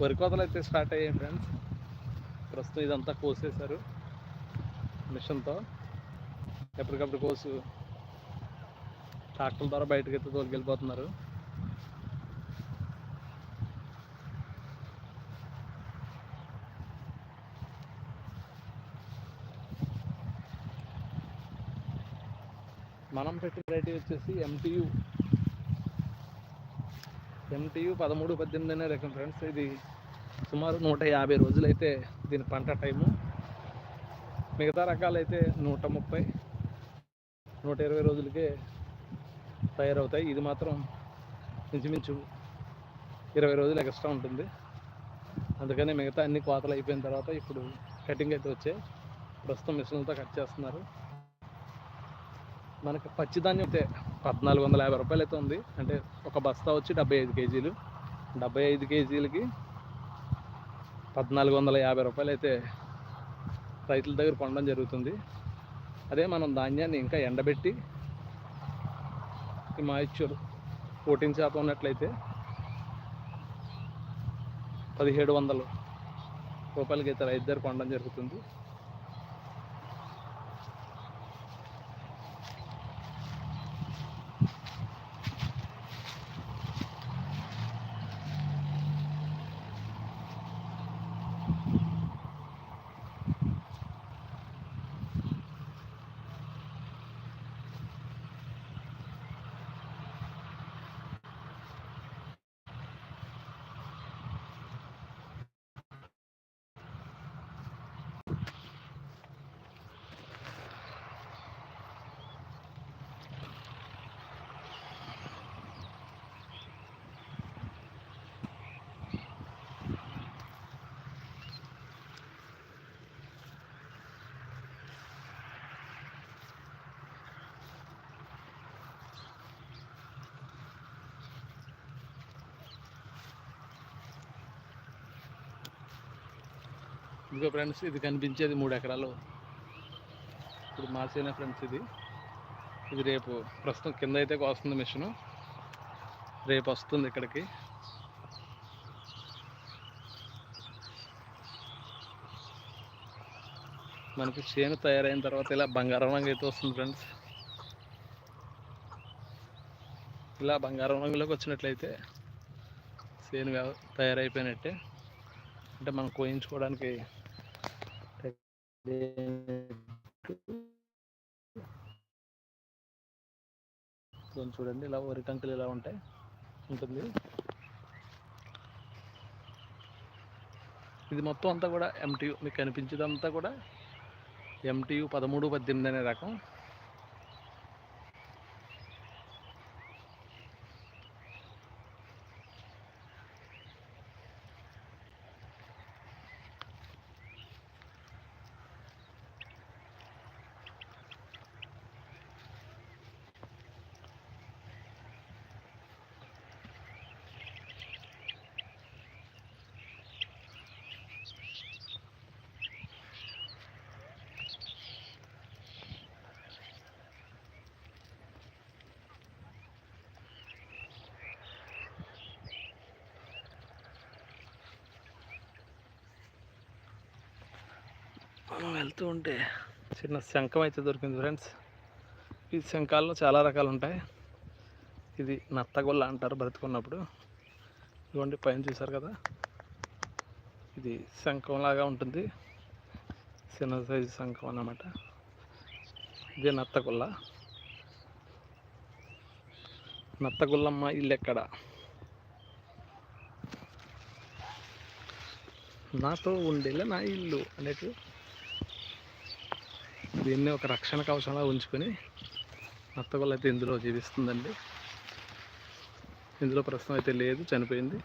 వరి కోతలు అయితే స్టార్ట్ అయ్యాయి ఫ్రెండ్స్ ప్రస్తుతం ఇదంతా కోసేశారు. మిషన్తో ఎప్పటికప్పుడు కోసు ట్రాక్టర్ ద్వారా బయటకు అయితే తోలుకెళ్ళిపోతున్నారు మనం పెట్టిన రేట్ వచ్చేసి ఎంటీయు ఎంటీయు పదమూడు పద్దెనిమిది అనే రకం ఫ్రెండ్స్ ఇది సుమారు నూట యాభై రోజులైతే దీని పంట టైము మిగతా రకాలైతే నూట ముప్పై నూట ఇరవై రోజులకే తయారవుతాయి. ఇది మాత్రం ఇంచుమించు ఇరవై రోజులు ఎక్స్ట్రా ఉంటుంది. అందుకని మిగతా అన్ని కోతలు అయిపోయిన తర్వాత ఇప్పుడు కటింగ్ అయితే వచ్చాయి. ప్రస్తుతం మిషన్లతో కట్ చేస్తున్నారు. మనకి పచ్చిధాన్యం అయితే పద్నాలుగు వందల యాభై రూపాయలు అయితే ఉంది. అంటే ఒక బస్తా వచ్చి డెబ్బై ఐదు కేజీలు. డెబ్బై ఐదు కేజీలకి పద్నాలుగు వందల యాభై రూపాయలు అయితే రైతుల దగ్గర కొనడం జరుగుతుంది. అదే మనం ధాన్యాన్ని ఇంకా ఎండబెట్టి ఈ మాయిశ్చర్ ఫోర్టీన్ శాతం ఉన్నట్లయితే పదిహేడు వందలు రూపాయలకి అయితే రైతు దగ్గర కొనడం జరుగుతుంది. ఇదిగో ఫ్రెండ్స్ ఇది కనిపించేది మూడు ఎకరాలు. ఇప్పుడు మార్చేన ఫ్రెండ్స్ ఇది. ఇది రేపు ప్రస్తుతం కింద అయితే వస్తుంది మిషను. రేపు వస్తుంది ఇక్కడికి. మనకి చేను తయారైన తర్వాత ఇలా బంగారం రంగు అయితే వస్తుంది ఫ్రెండ్స్. ఇలా బంగారం రంగులోకి వచ్చినట్లయితే చేను తయారైపోయినట్టే. అంటే మనం కోయించుకోవడానికి చూడండి ఇలా వరి కంకులు ఇలా ఉంటాయి. ఉంటుంది. ఇది మొత్తం అంతా కూడా ఎంటీయు మీకు కనిపించేదంతా కూడా ఎంటీయు పదమూడు పద్దెనిమిది అనే రకం. మనం వెళ్తూ ఉంటే. చిన్న శంఖం అయితే దొరికింది ఫ్రెండ్స్. ఈ శంఖాల్లో చాలా రకాలు ఉంటాయి. ఇది నత్తగొల్ల అంటారు బ్రతుకున్నప్పుడు. ఇదిగోండి పైన చూసారు కదా? ఇది శంఖం లాగా ఉంటుంది. చిన్న సైజు శంఖం అన్నమాట. ఇది నత్తగొల్ల. నత్తగొల్లమ్మ ఇల్లు ఎక్కడ? నాతో ఉండేలా నా ఇల్లు అనేది దీన్ని ఒక రక్షణ కవచంలా ఉంచుకొని నత్తగొల్ల అయితే ఇందులో జీవిస్తుందండి. ఇందులో ప్రస్తుతం అయితే లేదు చనిపోయింది.